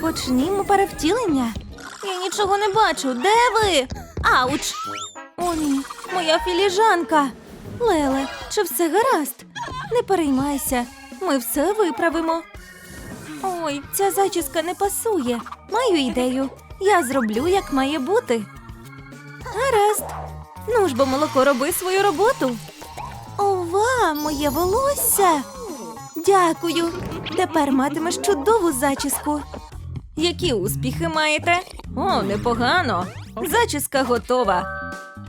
Почнімо перевтілення. Я нічого не бачу. Де ви? Ауч! О, ні, моя філіжанка. Леле, чи все гаразд? Не переймайся, ми все виправимо. Ой, ця зачіска не пасує. Маю ідею. Я зроблю, як має бути. Гаразд. Ну ж бо молоко роби свою роботу. Ова, моє волосся. Дякую. Тепер матимеш чудову зачіску. Які успіхи маєте? О, непогано. Зачіска готова.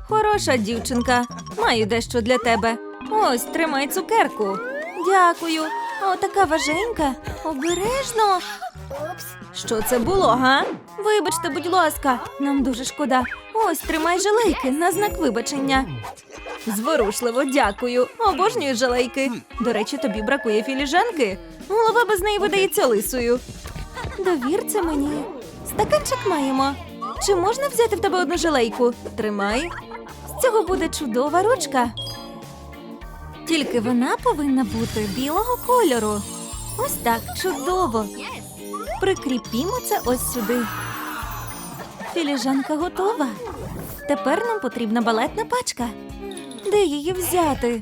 Хороша дівчинка. Маю дещо для тебе. Ось, тримай цукерку. Дякую. О, така важенька. Обережно. Що це було, га? Вибачте, будь ласка, нам дуже шкода. Ось тримай жалейки на знак вибачення. Зворушливо, дякую. Обожнюю жалейки. До речі, тобі бракує філіжанки. Голова без неї видається лисою. Довір це мені. Стаканчик маємо. Чи можна взяти в тебе одну жалейку? Тримай. З цього буде чудова ручка. Тільки вона повинна бути білого кольору. Ось так, чудово. Прикріпімо це ось сюди. Філіжанка готова. Тепер нам потрібна балетна пачка. Де її взяти?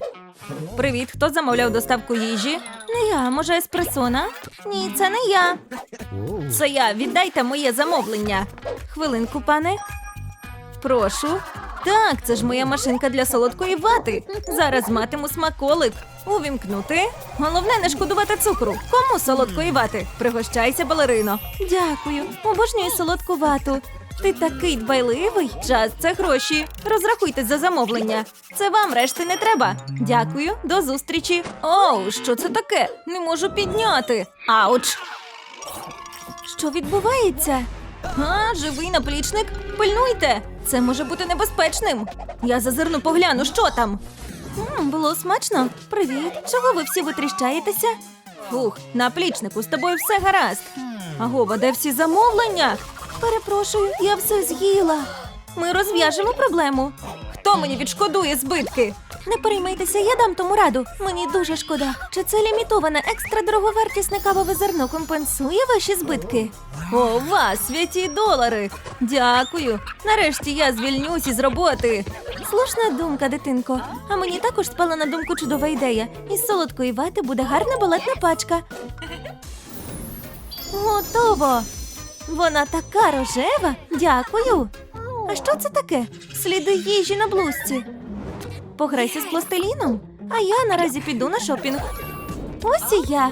Привіт, хто замовляв доставку їжі? Не я, може, еспресона? Ні, це не я. Це я. Віддайте моє замовлення. Хвилинку, пане. Прошу. Так, це ж моя машинка для солодкої вати. Зараз матиму смаколик. Увімкнути. Головне не шкодувати цукру. Кому солодкої вати? Пригощайся, балерино. Дякую. Обожнюю солодку вату. Ти такий дбайливий. Час це гроші. Розрахуйтесь за замовлення. Це вам решти не треба. Дякую, до зустрічі. Оу, що це таке? Не можу підняти. Ауч. Що відбувається? А, живий наплічник? Пильнуйте! Це може бути небезпечним. Я зазирну погляну, що там. М, було смачно. Привіт. Чого ви всі витріщаєтеся? Фух, наплічнику, з тобою все гаразд. Агова, де всі замовлення? Перепрошую, я все з'їла. Ми розв'яжемо проблему. Хто мені відшкодує збитки? Не переймайтеся, я дам тому раду. Мені дуже шкода. Чи це лімітоване екстра дороговартісне кавове зерно компенсує ваші збитки? О, вас, святі долари! Дякую. Нарешті я звільнюсь із роботи. Слушна думка, дитинко. А мені також спала на думку чудова ідея. Із солодкої вати буде гарна балетна пачка. Готово. Вона така рожева. Дякую. А що це таке? Сліди їжі на блузці. Пограйся з пластиліном. А я наразі піду на шопінг. Ось і я.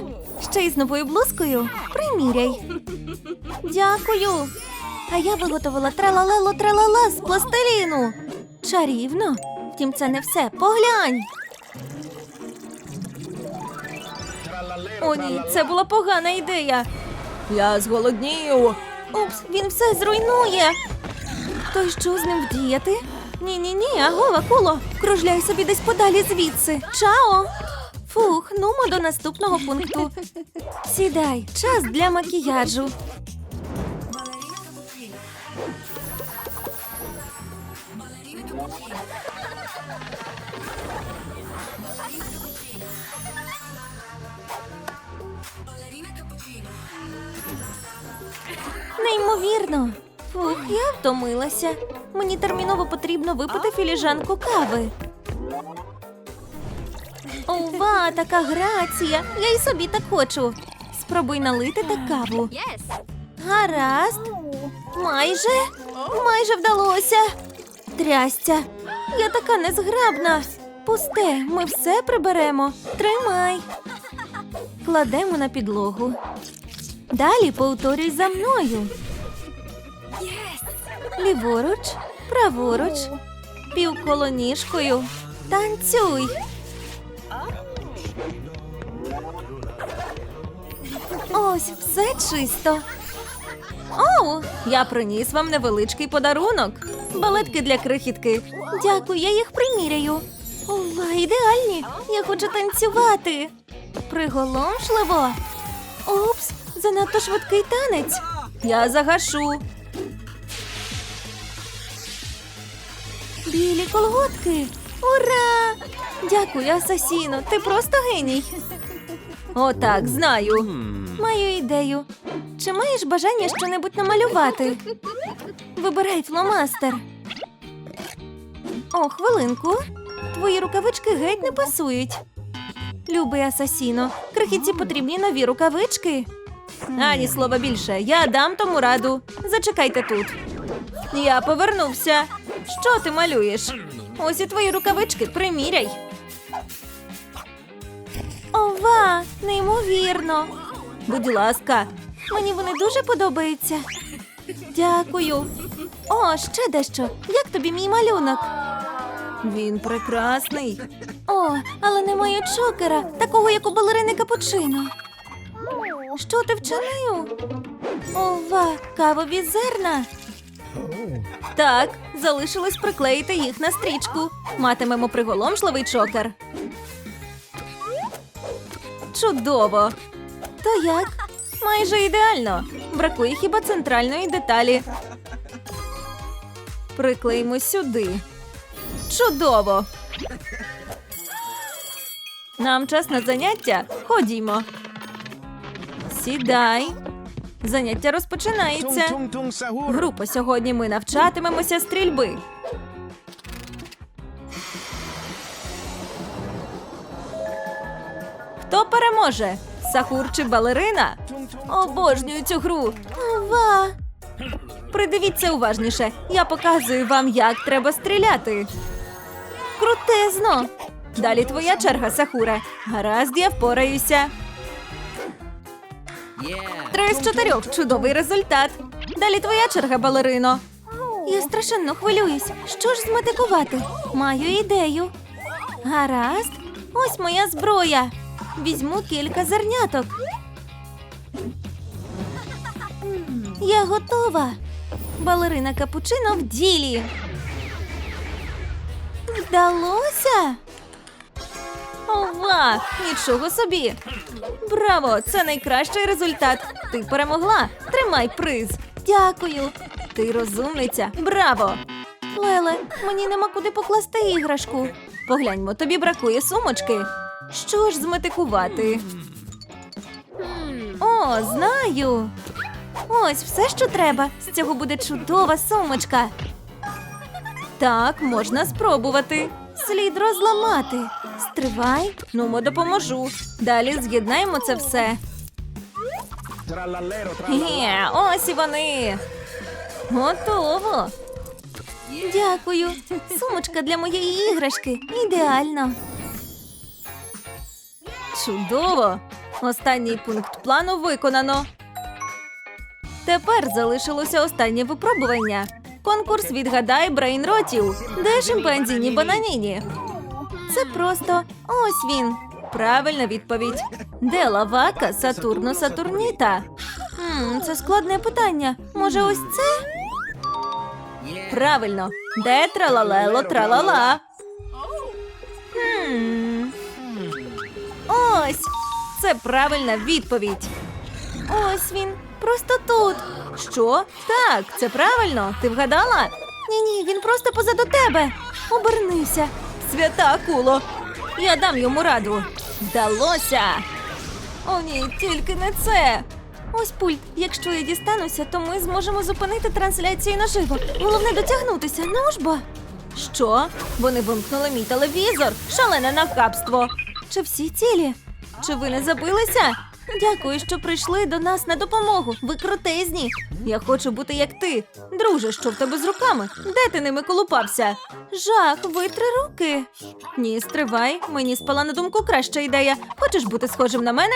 Ще й з новою блузкою. Приміряй. Дякую. А я виготовила тралалело тралала з пластиліну. Чарівно. Втім, це не все. Поглянь. О, ні, це була погана ідея. Я зголоднів. Упс, він все зруйнує. То й що з ним вдіяти? Ні, ні, ні, агова, куло. Кружляй собі десь подалі звідси. Чао. Фух, нумо до наступного пункту. Сідай, час для макіяжу. Неймовірно. Фух, я втомилася. Мені терміново потрібно випити філіжанку кави. Ова, така грація. Я й собі так хочу. Спробуй налити та каву. Гаразд. Майже, майже вдалося. Трястя. Я така незграбна. Пусте, ми все приберемо. Тримай. Кладемо на підлогу. Далі повторюй за мною. Ліворуч, праворуч, півколоніжкою. Танцюй. Ось все чисто. Оу, я приніс вам невеличкий подарунок. Балетки для крихітки. Дякую, я їх приміряю. Ова, ідеальні. Я хочу танцювати. Приголомшливо. Упс, занадто швидкий танець. Я загашу. Білі колготки. Ура! Дякую, Асасіно. Ти просто геній. Отак, знаю. Маю ідею. Чи маєш бажання щонебудь намалювати? Вибирай фломастер. О, хвилинку. Твої рукавички геть не пасують. Любий асасіно, крихітці потрібні нові рукавички. Ані слова більше. Я дам тому раду. Зачекайте тут. Я повернувся. Що ти малюєш? Ось і твої рукавички, приміряй. Ова, неймовірно. Будь ласка, мені вони дуже подобаються. Дякую. О, ще дещо. Як тобі мій малюнок? Він прекрасний. О, але не маю чокера, такого як у балерини капучино. Що ти вчинив? Ова, кавові зерна. Так, залишилось приклеїти їх на стрічку. Матимемо приголомшливий чокер. Чудово. То як? Майже ідеально. Бракує хіба центральної деталі. Приклеїмо сюди. Чудово. Нам час на заняття. Ходімо. Сідай. Заняття розпочинається. Група сьогодні ми навчатимемося стрільби. Хто переможе? Сахур чи балерина? Обожнюю цю гру. Ова. Придивіться уважніше. Я показую вам, як треба стріляти. Крутезно. Далі твоя черга, Сахуре. Гаразд, я впораюся. Три з чотирьох. Чудовий результат. Далі твоя черга, балерино. Я страшенно хвилююсь. Що ж зметикувати? Маю ідею. Гаразд, ось моя зброя. Візьму кілька зерняток. Я готова. Балерина капучино в ділі. Вдалося? Ова! Нічого собі! Браво! Це найкращий результат! Ти перемогла! Тримай приз! Дякую! Ти розумниця! Браво! Леле, мені нема куди покласти іграшку. Погляньмо, тобі бракує сумочки. Що ж зметикувати? О, знаю. Ось все, що треба. З цього буде чудова сумочка. Так, можна спробувати. Слід розламати. Стривай, ну мо допоможу. Далі з'єднаємо це все. Є, ось і вони. Готово. Дякую. Сумочка для моєї іграшки. Ідеально. Чудово. Останній пункт плану виконано. Тепер залишилося останнє випробування. Конкурс відгадай брейнротів. Де шимпанзіні бананіні? Це просто ось він. Правильна відповідь. Де лавака Сатурну Сатурніта? М, це складне питання. Може, ось це? Правильно. Де тралалело тралала? Хм. Ось. Це правильна відповідь. Ось він. Просто тут. Що? Так, це правильно. Ти вгадала? Ні, ні, він просто позаду тебе. Обернися. Свята акуло. Я дам йому раду. Вдалося. О, ні, тільки не це. Ось пульт. Якщо я дістануся, то ми зможемо зупинити трансляцію наживо. Головне дотягнутися. Ну ж бо. Що? Вони вимкнули мій телевізор. Шалене нахабство. Чи всі цілі? Чи ви не забилися? Дякую, що прийшли до нас на допомогу. Ви крутезні. Я хочу бути як ти. Друже, що в тебе з руками? Де ти ними колупався? Жах, витри руки. Ні, стривай. Мені спала на думку краща ідея. Хочеш бути схожим на мене?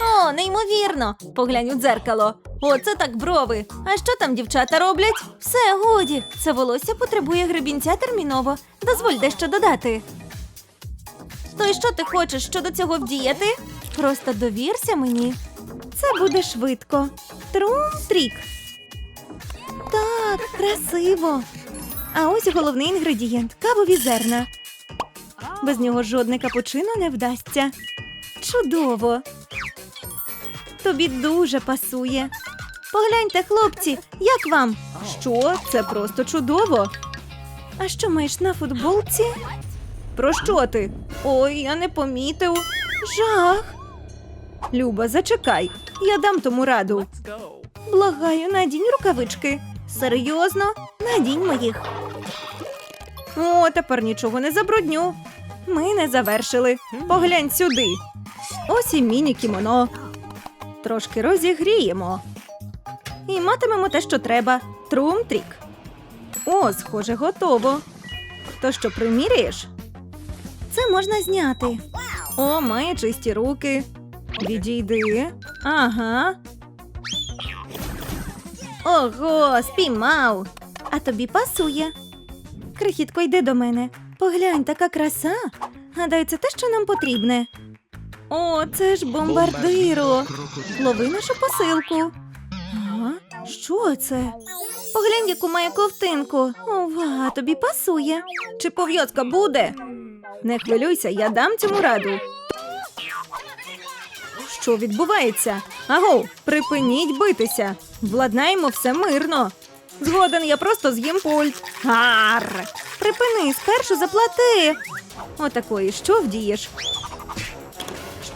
О, неймовірно. Поглянь у дзеркало. Оце так брови. А що там дівчата роблять? Все, годі. Це волосся потребує гребінця терміново. Дозволь дещо додати. То й що ти хочеш щодо цього вдіяти? Просто довірся мені. Це буде швидко. Трум-трік. Так, красиво. А ось головний інгредієнт кавові зерна. Без нього жодне капучино не вдасться. Чудово. Тобі дуже пасує. Погляньте, хлопці, як вам? Що? Це просто чудово. А що маєш на футболці? Про що ти? Ой, я не помітив. Жах. Люба, зачекай, я дам тому раду. Благаю, надінь рукавички. Серйозно, надіньмо їх. О, тепер нічого не забрудню. Ми не завершили. Поглянь сюди. Ось і міні-кімоно. Трошки розігріємо. І матимемо те, що треба. Трум-трік. О, схоже, готово. То що приміряєш? Це можна зняти. О, має чисті руки. Відійди. Ага. Ого, спіймав. А тобі пасує. Крихітко, йди до мене. Поглянь, така краса. Гадаю, це те, що нам потрібне. О, це ж бомбардиро. Лови нашу посилку. А, що це? Поглянь, яку має ковтинку. Ова, тобі пасує. Чи пов'язка буде? Не хвилюйся, я дам цьому раду. Що відбувається? Аго, припиніть битися. Владнаємо все мирно. Згоден, я просто з'їм пульт. Гар! Припини, спершу заплати. Отакої, що вдієш?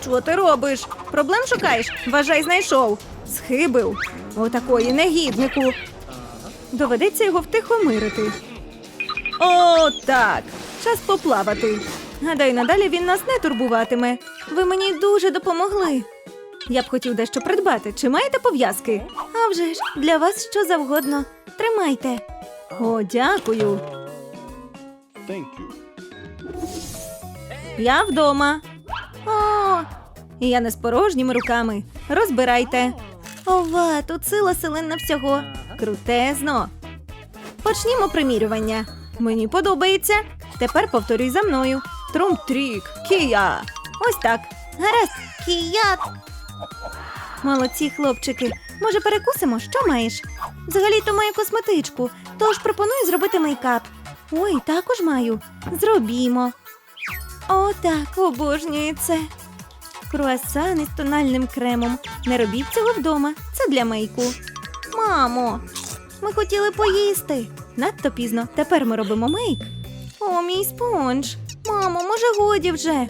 Що ти робиш? Проблем шукаєш? Вважай, знайшов. Схибив. Отакої негіднику. Доведеться його втихомирити. О, так. Час поплавати. Гадаю, надалі він нас не турбуватиме. Ви мені дуже допомогли. Я б хотів дещо придбати. Чи маєте пов'язки? А вже ж, для вас що завгодно. Тримайте. О, дякую. Thank you. Я вдома. О, і я не з порожніми руками. Розбирайте. Ова, тут сила селена всього. Крутезно. Почнімо примірювання. Мені подобається. Тепер повторюй за мною. Трум-трік, кія. Ось так. Гаразд, кіят. Молодці, хлопчики. Може, перекусимо? Що маєш? Взагалі-то маю косметичку, тож пропоную зробити мейкап. Ой, також маю. Зробімо. О, так, обожнюю це. Круасани з тональним кремом. Не робіть цього вдома. Це для мейку. Мамо, ми хотіли поїсти. Надто пізно. Тепер ми робимо мейк. О, мій спонж. Мамо, може, годі вже.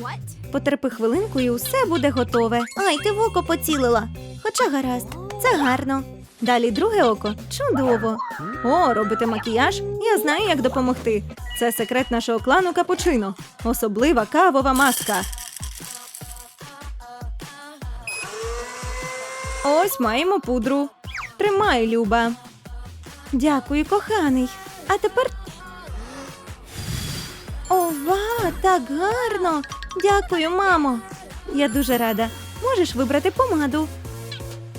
Потерпи хвилинку і усе буде готове. Ай, ти в око поцілила. Хоча гаразд, це гарно. Далі друге око. Чудово. О, робите макіяж? Я знаю, як допомогти. Це секрет нашого клану Капучино. Особлива кавова маска. Ось маємо пудру. Тримай, Люба. Дякую, коханий. А тепер. Ова, так гарно. Дякую, мамо. Я дуже рада. Можеш вибрати помаду.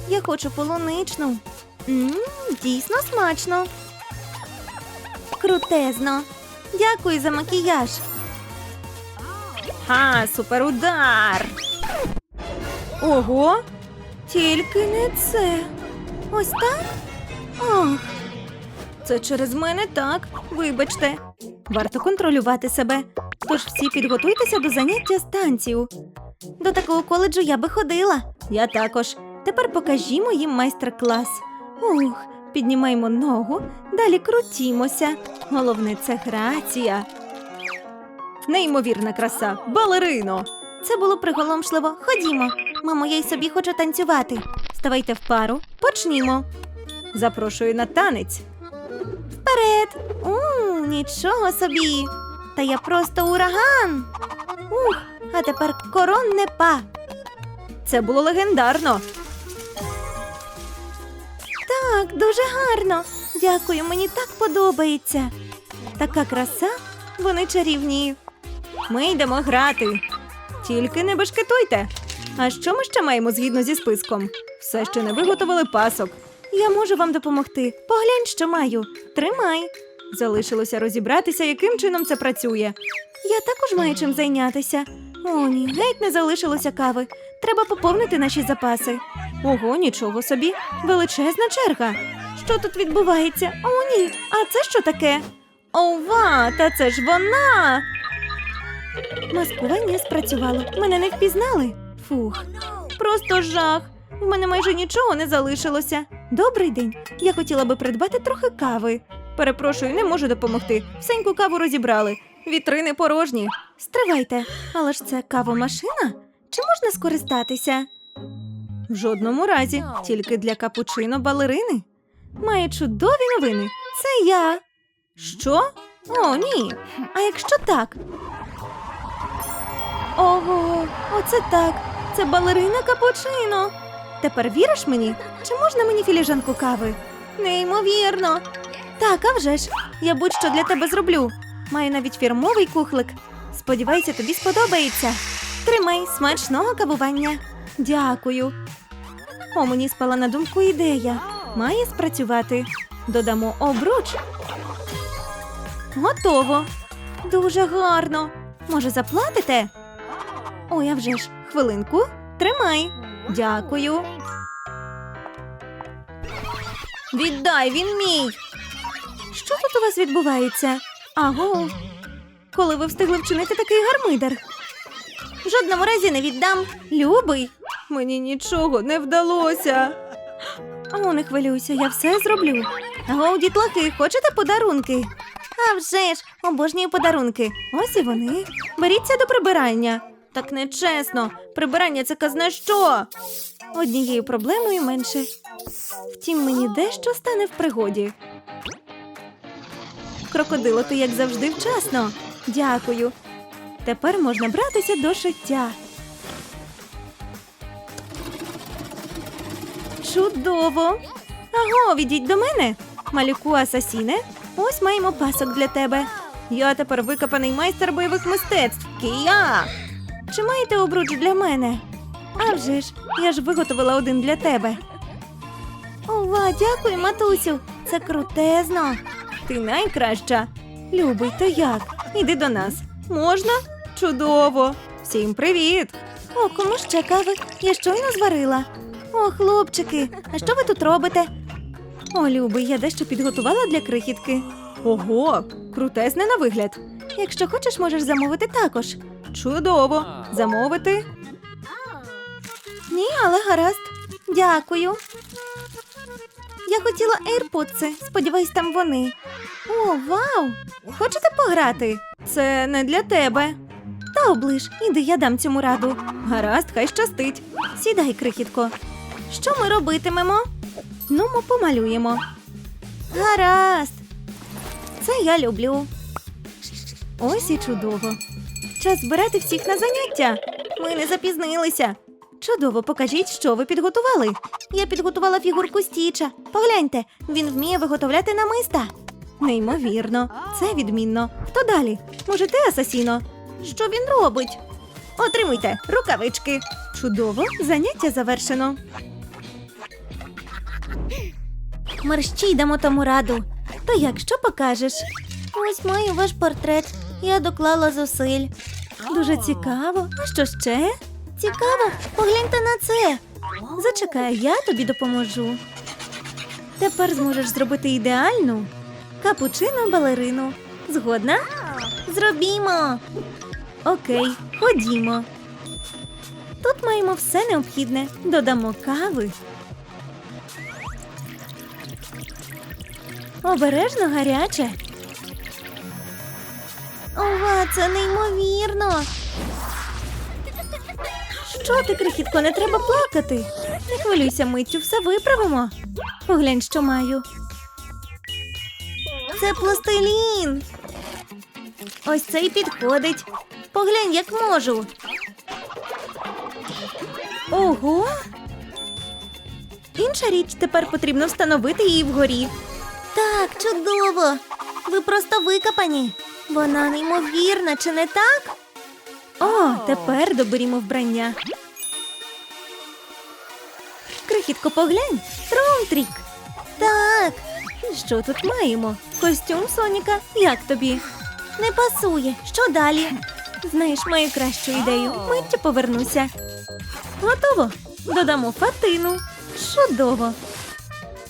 Я хочу полуничну. Мм, дійсно смачно. Крутезно. Дякую за макіяж. Ха, суперудар. Ого. Тільки не це. Ось так? Ох. Це через мене так. Вибачте. Варто контролювати себе. Тож всі підготуйтеся до заняття станцію. До такого коледжу я би ходила. Я також. Тепер покажімо їм майстер-клас. Ух, піднімаємо ногу, далі крутімося. Головне це грація. Неймовірна краса, балерино. Це було приголомшливо. Ходімо. Мамо, я й собі хочу танцювати. Ставайте в пару, почнімо. Запрошую на танець. Вперед! У, нічого собі. Та я просто ураган. Ух, а тепер коронне па. Це було легендарно. Так, дуже гарно. Дякую, мені так подобається. Така краса, вони чарівні. Ми йдемо грати. Тільки не бешкетуйте. А що ми ще маємо згідно зі списком? Все ще не виготовили пасок. Я можу вам допомогти. Поглянь, що маю. Тримай. Залишилося розібратися, яким чином це працює. Я також маю чим зайнятися. О, ні, геть не залишилося кави. Треба поповнити наші запаси. Ого, нічого собі. Величезна черга. Що тут відбувається? О, ні. А це що таке? Ова, та це ж вона. Маскування спрацювало. Мене не впізнали. Фух, просто жах. В мене майже нічого не залишилося. Добрий день. Я хотіла би придбати трохи кави. Перепрошую, не можу допомогти. Всеньку каву розібрали. Вітрини порожні. Стривайте, але ж це кавомашина? Чи можна скористатися? В жодному разі, тільки для капучино балерини. Має чудові новини. Це я. Що? О, ні. А якщо так? Ого, оце так. Це балерина капучино. Тепер віриш мені? Чи можна мені філіжанку кави? Неймовірно. Так, а вже ж. Я будь-що для тебе зроблю. Маю навіть фірмовий кухлик. Сподіваюся, тобі сподобається. Тримай смачного кавування. Дякую. О, мені спала на думку ідея. Має спрацювати. Додамо обруч. Готово. Дуже гарно. Може, заплатите? Ой, а вже ж, хвилинку. Тримай. Дякую. Віддай, він мій. Що тут у вас відбувається? Аго. Коли ви встигли вчинити такий гармидер? В жодному разі не віддам. Любий. Мені нічого не вдалося. О, не хвилюйся, я все зроблю. Аго, дітлахи, хочете подарунки? А вже ж, обожнюю подарунки. Ось і вони. Беріться до прибирання. Так нечесно. Прибирання це казна що. Однією проблемою менше. Втім, мені дещо стане в пригоді. Крокодило, ти як завжди вчасно. Дякую. Тепер можна братися до шиття. Чудово. Аго, відійдь до мене. Малюку асасіне. Ось маємо пасок для тебе. Я тепер викопаний майстер бойових мистецтв. Кія. Чи маєте обруч для мене? А вже ж, я ж виготовила один для тебе. Ова, дякую, матусю. Це крутезно. Ти найкраща. Любий, то як? Іди до нас. Можна? Чудово. Всім привіт. О, кому ще кави? Я щойно зварила. О, хлопчики, а що ви тут робите? О, любий, я дещо підготувала для крихітки. Ого, крутезне на вигляд. Якщо хочеш, можеш замовити також. Чудово. Замовити? Ні, але гаразд. Дякую. Я хотіла AirPods, сподіваюсь, там вони. О, вау! Хочете пограти? Це не для тебе. Та оближ, іди, я дам цьому раду. Гаразд, хай щастить. Сідай, крихітко. Що ми робитимемо? Ну, ми помалюємо. Гаразд. Це я люблю. Ось і чудово. Час збирати всіх на заняття. Ми не запізнилися. Чудово, покажіть, що ви підготували. Я підготувала фігурку Стіча. Погляньте, він вміє виготовляти намиста. Неймовірно, це відмінно. Хто далі? Може, ти асасіно? Що він робить? Отримуйте рукавички. Чудово, заняття завершено. Мерщій дамо тому раду. То як що покажеш? Ось маю ваш портрет. Я доклала зусиль. Дуже цікаво. А що ще? Цікаво, погляньте на це. Зачекай, я тобі допоможу. Тепер зможеш зробити ідеальну капучино балерину. Згодна? Зробімо. Окей, ходімо. Тут маємо все необхідне. Додамо кави. Обережно гаряче. Ова, це неймовірно. Що ти, крихітко, не треба плакати. Не хвилюйся, миттю, все виправимо. Поглянь, що маю. Це пластилін. Ось цей підходить. Поглянь, як можу. Ого. Інша річ тепер потрібно встановити її вгорі. Так, чудово. Ви просто викопані. Вона неймовірна, чи не так? О, тепер доберімо вбрання. Крихітко, поглянь, Тромтрік. Так. Що тут маємо? Костюм Соніка. Як тобі? Не пасує. Що далі? Знаєш, маю кращу ідею. Миттю повернуся. Готово. Додамо фатину. Чудово.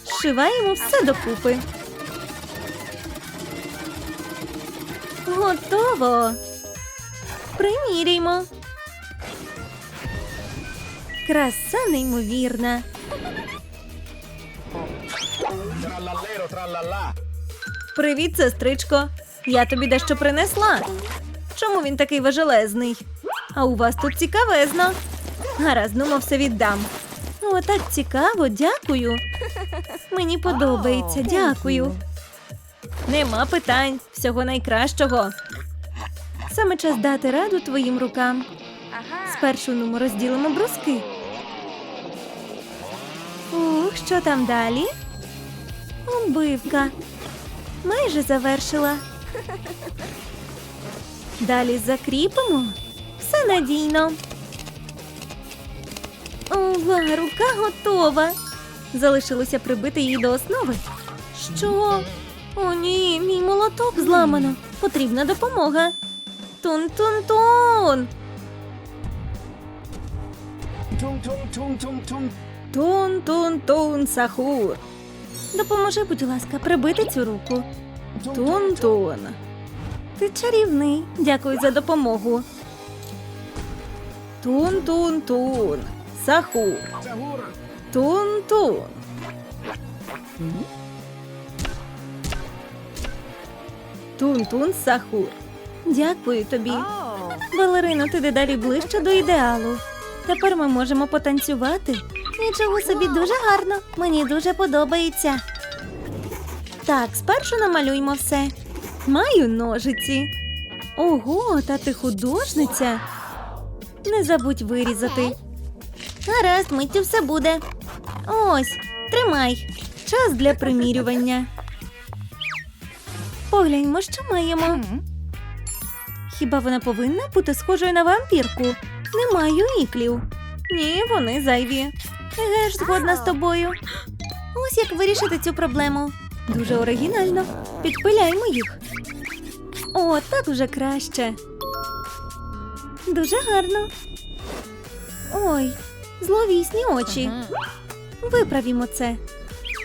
Зшиваємо все докупи. Готово. Приміряймо. Краса неймовірна. Привіт, сестричко. Я тобі дещо принесла. Чому він такий важелезний? А у вас тут цікавезно. Гаразд, ну все віддам. О, так цікаво, дякую. Мені подобається, дякую. Нема питань, всього найкращого. Саме час дати раду твоїм рукам. Спершу ну, ми розділимо бруски. Ух, що там далі? Оббивка. Майже завершила. Далі закріпимо. Все надійно. Ова, рука готова. Залишилося прибити її до основи. Що? О, ні, мій молоток зламано. Потрібна допомога. Тун-тун-тун. Tung. Тун-тун-тун, Сахур. Допоможи, будь ласка, прибити цю руку. Тун-тун. Ти чарівний. Дякую за допомогу. Тун-тун-тун. Сахур. Тун-тун. Тун-тун, Сахур. Дякую тобі. Балерино, ти дедалі ближче до ідеалу. Тепер ми можемо потанцювати. Нічого собі дуже гарно. Мені дуже подобається. Так, спершу намалюймо все. Маю ножиці. Ого, та ти художниця. Не забудь вирізати. Гаразд, миттю все буде. Ось, тримай. Час для примірювання. Погляньмо, що маємо. Хіба вона повинна бути схожою на вампірку? Не маю іклів. Ні, вони зайві. Еге ж, згодна з тобою. Ось як вирішити цю проблему. Дуже оригінально. Підпиляймо їх. О, так вже краще. Дуже гарно. Ой, зловісні очі. Виправімо це.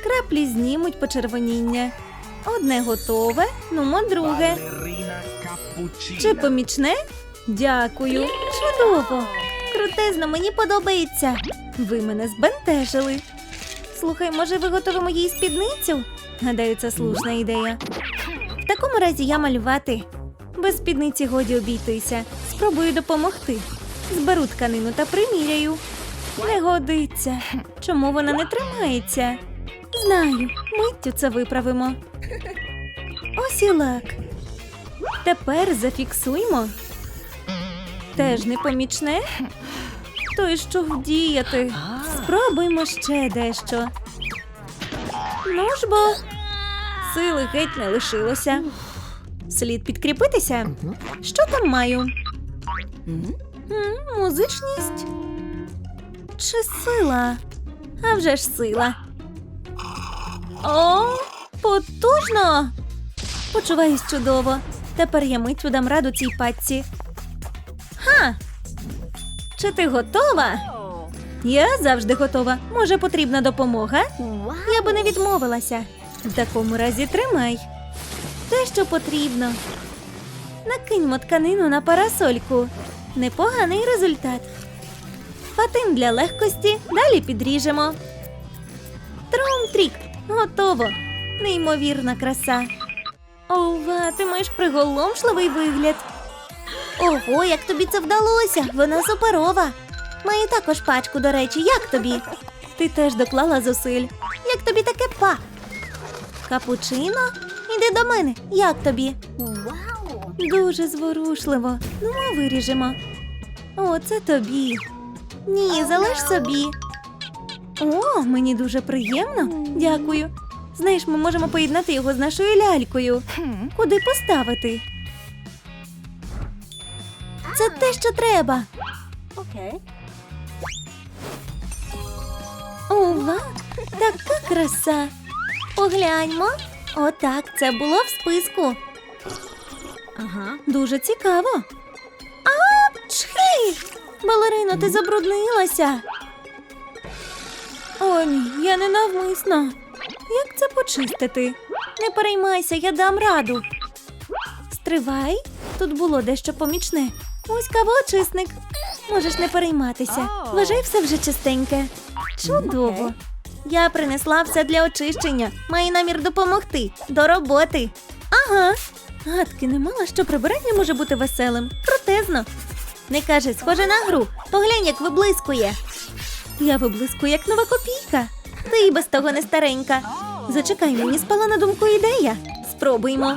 Краплі знімуть почервоніння. Одне готове, нумо друге. Чи помічне? Дякую. Чудово. Крутезно, мені подобається. Ви мене збентежили. Слухай, може, виготовимо їй спідницю? Гадаю, це слушна ідея. В такому разі я малювати. Без спідниці годі обійтися. Спробую допомогти. Зберу тканину та приміряю. Не годиться. Чому вона не тримається? Знаю, миттю це виправимо. Ось і лак. Тепер зафіксуймо. Теж непомічне? То й що вдіяти? Спробуймо ще дещо. Ну ж бо, сили геть не лишилося. Слід підкріпитися. Що там маю? Музичність? Чи сила? А вже ж сила. О, потужно! Почуваюсь чудово. Тепер я миттю дам раду цій патці. Ха! Чи ти готова? Я завжди готова. Може, потрібна допомога? Я би не відмовилася. В такому разі тримай. Те, що потрібно. Накиньмо тканину на парасольку. Непоганий результат. Патин для легкості. Далі підріжемо. Трум-трік. Готово. Неймовірна краса. Ова, ти маєш приголомшливий вигляд. Ого, як тобі це вдалося! Вона суперова. Маю також пачку, до речі, як тобі? Ти теж доклала зусиль. Як тобі таке па? Капучино? Іди до мене. Як тобі? Дуже зворушливо. Ну, ми виріжемо. О, це тобі. Ні, залиш собі. О, мені дуже приємно. Дякую. Знаєш, ми можемо поєднати його з нашою лялькою. Куди поставити? Це те, що треба. Okay. Ова, така краса. Погляньмо. Отак, це було в списку. Ага. Дуже цікаво. А, чхи! Балерино, ти забруднилася. О, ні, я ненавмисно. Як це почистити? Не переймайся, я дам раду. Стривай, тут було дещо помічне. Ось кавоочисник. Можеш не перейматися. Вважай все вже чистеньке. Чудово. Я принесла все для очищення. Маю намір допомогти. До роботи. Ага. Гадки не мала, що прибирання може бути веселим. Крутезно. Не кажи, схоже на гру. Поглянь, як виблискує. Я виблискую, як нова копійка. Ти і без того не старенька. Зачекай, мені спала на думку ідея. Спробуймо.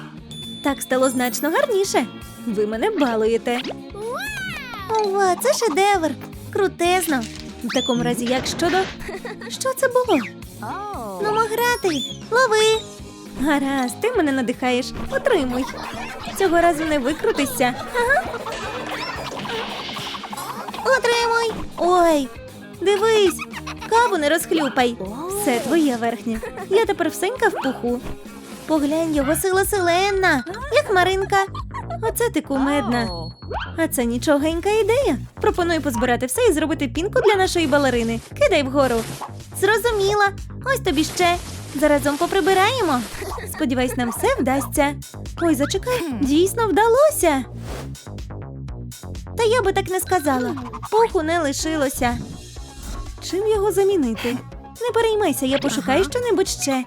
Так стало значно гарніше. Ви мене балуєте. Ова, це шедевр. Крутезно. В такому разі, як щодо. Що це було? Ну, грати. Лови. Гаразд, ти мене надихаєш. Отримуй. Цього разу не викрутишся. Ага. Отримуй. Ой, дивись, каву не розхлюпай. Все твоє верхнє. Я тепер всенька в пуху. Поглянь, його сила селенна, як Маринка. Оце ти кумедна. А це нічогенька ідея. Пропоную позбирати все і зробити пінку для нашої балерини. Кидай вгору. Зрозуміла. Ось тобі ще. Заразом поприбираємо. Сподіваюсь, нам все вдасться. Ой, зачекай, дійсно вдалося. Та я би так не сказала. Пуху не лишилося. Чим його замінити? Не переймайся, я пошукаю щонебудь ще.